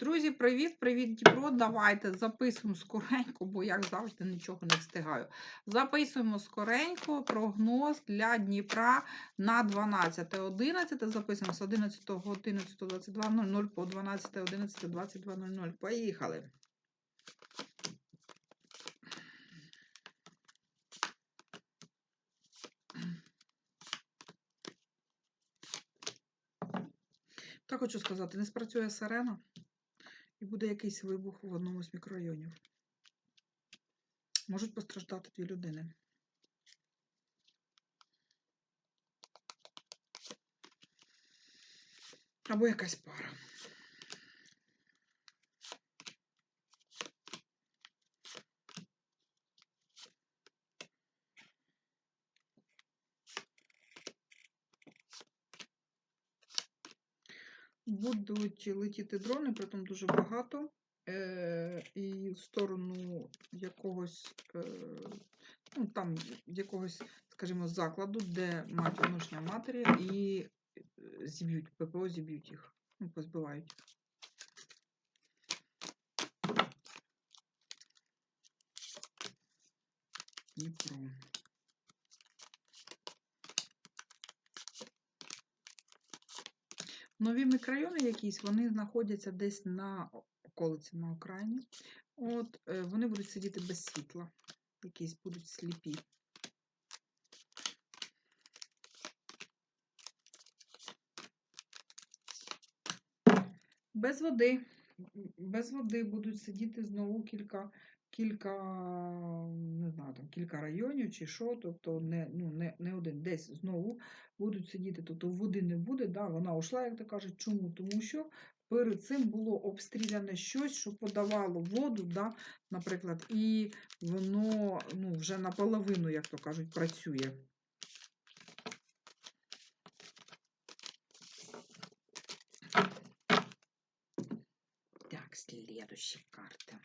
Друзі, привіт, привіт, Дніпро. Давайте записуємо скоренько, бо як завжди нічого не встигаю. Записуємо скоренько прогноз для Дніпра на 12.11. Записуємо з 11.11.22.00 по 12.11.22.00. Поїхали. Так хочу сказати, не спрацює сирена і буде якийсь вибух в одному з мікрорайонів. Можуть постраждати дві людини. Або якась пара. Будуть летіти дрони, притом дуже багато. Е, і в сторону якогось, е, ну там якогось, скажімо, закладу, де мають відношення матері, і е, зіб'ють, ППО зіб'ють їх, ну, позбивають. Дніпро. Нові мікрорайони якісь, вони знаходяться десь на околиці на окраїні. От, е, вони будуть сидіти без світла, якісь будуть сліпі. Без води. Без води будуть сидіти знову кілька, кілька, не знаю, там, кілька районів чи що, тобто не, ну, не, не один, десь знову будуть сидіти, тобто води не буде, да, вона ушла, як то кажуть. Чому? Тому що перед цим було обстріляне щось, що подавало воду, да, наприклад, і воно ну, вже наполовину, як то кажуть, працює. Так, карта.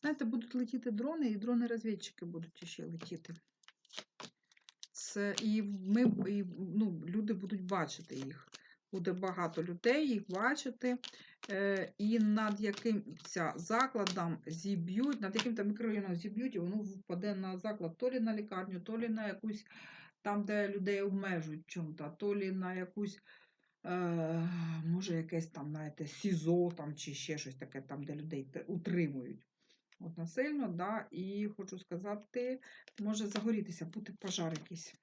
Знаєте, будуть летіти дрони, і дрони-розвідчики будуть ще летіти. Це, і ми, і, ну, люди будуть бачити їх. Буде багато людей їх бачити, е, і над якимось закладом зіб'ють, над яким там мікрорайоном зіб'ють, і воно впаде на заклад то лі на лікарню, то лі на якусь там, де людей обмежують чому-то, то лі на якусь, е, може, якесь там, знаєте, СІЗО там, чи ще щось таке, там, де людей утримують. От насильно, да, і хочу сказати, може загорітися, бути пожар якийсь.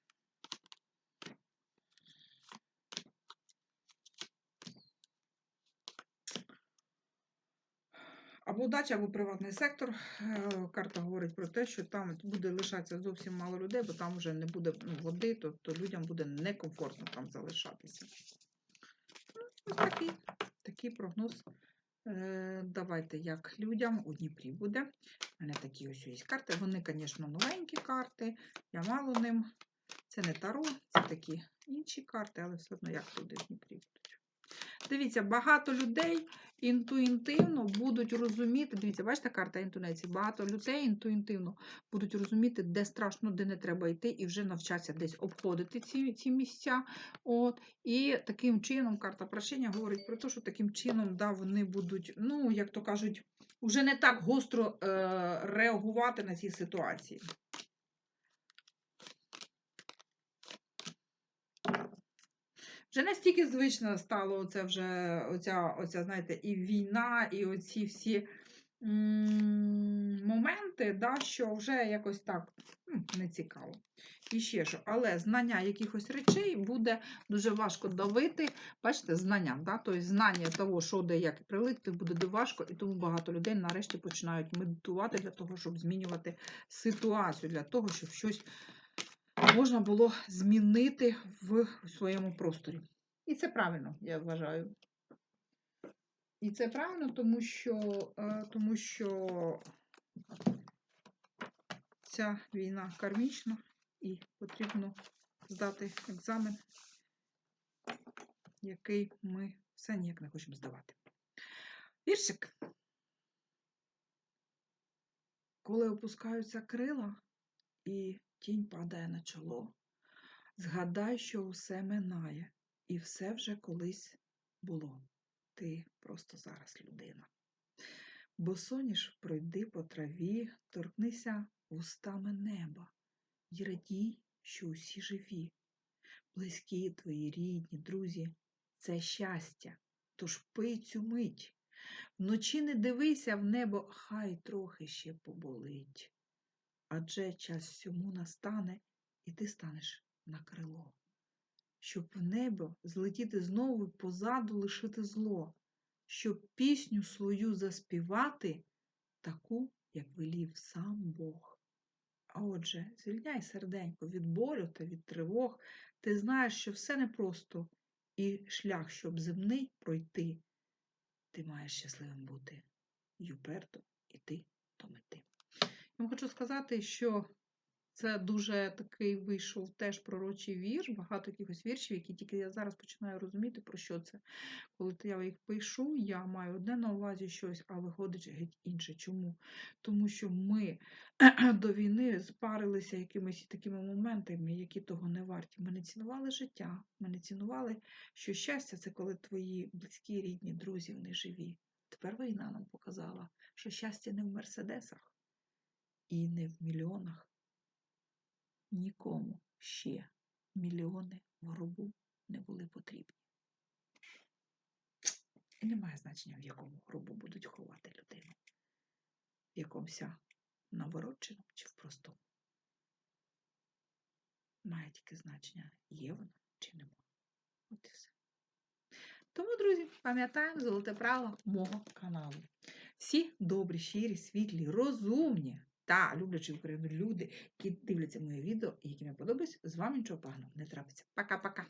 Або дача, або приватний сектор. Е, Карта говорить про те, що там буде лишатися зовсім мало людей, бо там вже не буде ну, води, тобто людям буде некомфортно там залишатися. Ну, Ось такий, такий прогноз. Е, Давайте, як людям у Дніпрі буде. У мене такі ось є карти. Вони, звісно, новенькі карти. Я мало ним. Це не таро, це такі інші карти, але все одно як люди в Дніпрі. Дивіться, багато людей інтуїтивно будуть розуміти. Дивіться, бачите, карта інтонації. Багато людей інтуїтивно будуть розуміти, де страшно, де не треба йти, і вже навчаться десь обходити ці, ці місця. От. І таким чином карта прощення говорить про те, що таким чином да, вони будуть, ну, як то кажуть, вже не так гостро е, реагувати на ці ситуації. Вже настільки звично стало оце вже, оця, оця, знаєте, і війна, і оці всі моменти, да, що вже якось так м, не цікаво. І ще що, але знання якихось речей буде дуже важко давити. Бачите, знання, да? тобто знання того, що де як прилити, буде дуже важко, і тому багато людей нарешті починають медитувати для того, щоб змінювати ситуацію, для того, щоб щось можна було змінити в своєму просторі. І це правильно, я вважаю. І це правильно, тому що, е, тому що ця війна кармічна і потрібно здати екзамен, який ми все ніяк не хочемо здавати. Віршик. Коли опускаються крила і тінь падає на чоло. Згадай, що усе минає, і все вже колись було. Ти просто зараз людина. Босоніж пройди по траві, торкнися вустами неба й радій, що усі живі. Близькі твої рідні, друзі, це щастя, тож пий цю мить. Вночі не дивися в небо, хай трохи ще поболить. Адже час всьому настане, і ти станеш на крило. Щоб в небо злетіти знову й позаду лишити зло, щоб пісню свою заспівати, таку, як велів сам Бог. А отже, звільняй серденько від болю та від тривог, ти знаєш, що все непросто, і шлях, щоб земний пройти, ти маєш щасливим бути й уперто іти до мети. Вам хочу сказати, що це дуже такий вийшов теж пророчий вірш, багато якихось віршів, які тільки я зараз починаю розуміти, про що це. Коли я їх пишу, я маю одне на увазі щось, а виходить геть інше. Чому? Тому що ми до війни спарилися якимись такими моментами, які того не варті. Ми не цінували життя, ми не цінували, що щастя це коли твої близькі, рідні, друзі, вони живі. Тепер війна нам показала, що щастя не в мерседесах і не в мільйонах. Нікому ще мільйони в гробу не були потрібні. І немає значення, в якому гробу будуть ховати людину. В якомуся навороченому чи в простому. Має тільки значення, є вона чи нема. От і все. Тому, друзі, пам'ятаємо золоте право мого каналу. Всі добрі, щирі, світлі, розумні та люблячі Україну люди, які дивляться моє відео і які я подобаються, з вами нічого поганого не трапиться. Пока-пока!